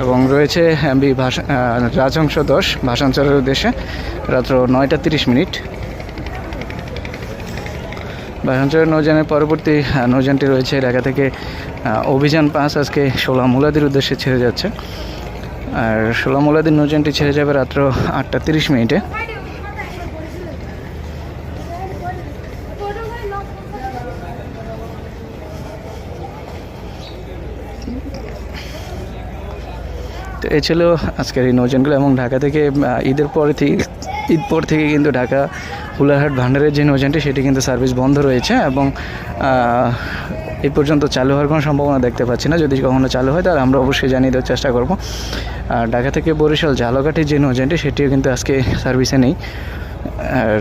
এবং রয়েছে এমবি ভাষা রাজহংস দশ ভাষাঞ্চলের উদ্দেশ্যে রাত্র নয়টা তিরিশ মিনিট। ভাষাঞ্চলের নৌযানের পরবর্তী আহ, নৌযানটি রয়েছে ঢাকা থেকে অভিযান পাঁচ আজকে ষোলা মুলাদির উদ্দেশ্যে ছেড়ে যাচ্ছে। আর ষোলা মুলাদির নৌযানটি ছেড়ে যাবে রাত্র আটটা তিরিশ মিনিটে। তো এই ছিল আজকের এই নৌযানগুলো এবং ঢাকা থেকে ঈদের পরে থেকে ঈদ পর থেকে কিন্তু ঢাকা হুলারহাট ভান্ডারের যে নৌযানটি, সেটি কিন্তু সার্ভিস বন্ধ রয়েছে এবং এ পর্যন্ত চালু হওয়ার কোনো সম্ভাবনা দেখতে পাচ্ছি না। যদি কখনো চালু হয় তাহলে আমরা অবশ্যই জানিয়ে দেওয়ার চেষ্টা করব। আর ঢাকা থেকে বরিশাল ঝালকাঠির যে নৌযানটি, সেটিও কিন্তু আজকে সার্ভিসে নেই। আর